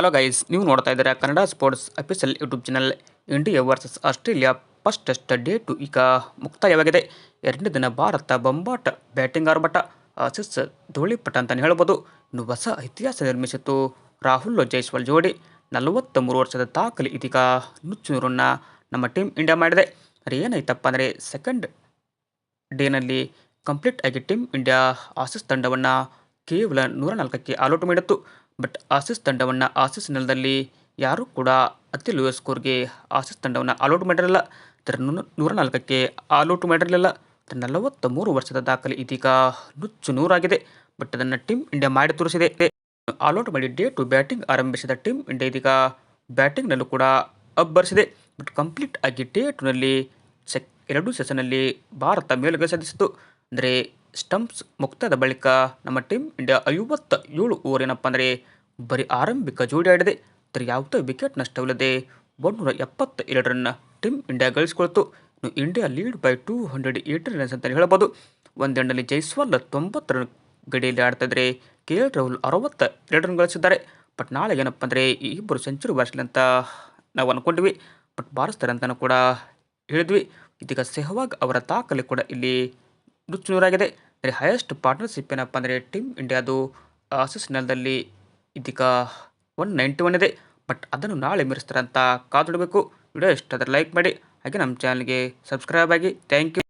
Hello guys ನೀವು ನೋಡ್ತಾ ಇದ್ದೀರಾ Kannada sports official YouTube channel India versus Australia first test day two ಈಗ ಮುಕ್ತಾಯವಾಗಿದೆ. ಎರಡನೇ ದಿನ ಭಾರತ ಬೊಂಬಾಟ ಬ್ಯಾಟಿಂಗ್ ಆರ್ಭಟ ಆಸೀಸ್ ಧೂಳಿಪಟ ಅಂತಲೇ ಹೇಳ್ಬೋದು. ಇನ್ನು ಹೊಸ ಇತಿಹಾಸ ನಿರ್ಮಿಸಿತು ರಾಹುಲ್ ಜೈಸ್ವಾಲ್ ಜೋಡಿ. ನಲವತ್ತ ಮೂರು ವರ್ಷದ ದಾಖಲೆ ಇದೀಗ ನುಚ್ಚುನೂರನ್ನು ನಮ್ಮ ಟೀಮ್ ಇಂಡಿಯಾ ಮಾಡಿದೆ. ಅದು ಏನಾಯ್ತಪ್ಪ ಅಂದರೆ ಸೆಕೆಂಡ್ ಡೇನಲ್ಲಿ ಕಂಪ್ಲೀಟ್ ಆಗಿ ಟೀಮ್ ಇಂಡಿಯಾ ಆಸಿಸ್ ತಂಡವನ್ನು ಕೇವಲ ನೂರ ನಾಲ್ಕಕ್ಕೆ ಆಲೌಟ್ ಮಾಡಿತ್ತು. ಬಟ್ ಆಸಿಸ್ ತಂಡವನ್ನು ಆಸೀಸ್ ನೆಲದಲ್ಲಿ ಯಾರೂ ಕೂಡ ಅತಿ ಲೋಯರ್ ಸ್ಕೋರ್ಗೆ ಆಸೀಸ್ ತಂಡವನ್ನು ಆಲ್ಔಟ್ ಮಾಡಿರಲಿಲ್ಲ ತರ ನೂರ ನಾಲ್ಕಕ್ಕೆ ಆಲ್ಔಟ್ ಮಾಡಿರಲಿಲ್ಲ ನಲವತ್ತ ಮೂರು ವರ್ಷದ ದಾಖಲೆ ಇದೀಗ ನುಚ್ಚು ನೂರಾಗಿದೆ ಬಟ್ ಅದನ್ನು ಟೀಮ್ ಇಂಡಿಯಾ ಮಾಡಿ ತೋರಿಸಿದೆ ಆಲ್ಔಟ್ ಮಾಡಿ ಡೇ ಟು ಬ್ಯಾಟಿಂಗ್ ಆರಂಭಿಸಿದ ಟೀಮ್ ಇಂಡಿಯಾ ಇದೀಗ ಬ್ಯಾಟಿಂಗ್ನಲ್ಲೂ ಕೂಡ ಅಬ್ಬರಿಸಿದೆ ಬಟ್ ಕಂಪ್ಲೀಟ್ ಆಗಿ ಡೇ ಟುನಲ್ಲಿ ಸೆಕ್ ಎರಡೂ ಸೆಷನ್ನಲ್ಲಿ ಭಾರತ ಮೇಲುಗೈ ಸಾಧಿಸಿತು ಅಂದರೆ ಸ್ಟಂಪ್ಸ್ ಮುಕ್ತಾಯದ ಬಳಿಕ ನಮ್ಮ ಟೀಮ್ ಇಂಡಿಯಾ ಐವತ್ತ ಏಳು ಓವರ್ ಏನಪ್ಪ ಅಂದರೆ ಬರೀ ಆರಂಭಿಕ ಜೋಡಿ ಆಡಿದೆ. ಅದರ ಯಾವುದೇ ವಿಕೆಟ್ ನಷ್ಟವಿಲ್ಲದೆ ಒಂದೂರ ಎಪ್ಪತ್ತ ಎರಡು team India ಗಳಿಸಿಕೊಳ್ತು. India lead by two hundred eighty runs ಅಂತಲೇ ಹೇಳ್ಬೋದು. ಒಂದೆಂಡಲ್ಲಿ ಜೈಸ್ವಾಲ್ ತೊಂಬತ್ತು ರನ್ ಗಡಿಯಲ್ಲಿ ಆಡ್ತಾ ಇದ್ದರೆ ಕೆ ಎಲ್ ರಾಹುಲ್ ಅರವತ್ತ ಎರಡು ರನ್ ಗಳಿಸಿದ್ದಾರೆ. ಬಟ್ ನಾಳೆ ಏನಪ್ಪ ಅಂದರೆ ಈ ಇಬ್ಬರು ಸೆಂಚುರಿ ಬಾರಿಸಲಿ ಅಂತ ನಾವು ಅಂದ್ಕೊಂಡ್ವಿ ಬಟ್ ಬಾರಿಸ್ತಾರೆ ಅಂತಲೂ ಕೂಡ ಹೇಳಿದ್ವಿ. ಇದೀಗ ಸೆಹ್ವಾಗ್ ಅವರ ತಾಕಲೆ ಕೂಡ ಇಲ್ಲಿ ನುಚ್ಚುನೂರಾಗಿದೆ. ಅಂದರೆ ಹೈಯೆಸ್ಟ್ ಪಾರ್ಟ್ನರ್ಶಿಪ್ ಏನಪ್ಪ ಅಂದರೆ ಟೀಮ್ ಇಂಡಿಯಾದು ಆಸಿಸ್ ನೆಲದಲ್ಲಿ ಇದೀಗ ಒನ್ ನೈಂಟಿ ಒನ್ ಇದೆ. ಬಟ್ ಅದನ್ನು ನಾಳೆ ಮೀರಿಸ್ತಾರೆ ಅಂತ ಕಾದುಡಬೇಕು ವಿಡಿಯೋ ಇಷ್ಟ ಆದರೆ ಲೈಕ್ ಮಾಡಿ. ಹಾಗೆ ನಮ್ಮ ಚಾನಲ್ಗೆ ಸಬ್ಸ್ಕ್ರೈಬ್ ಆಗಿ. Thank you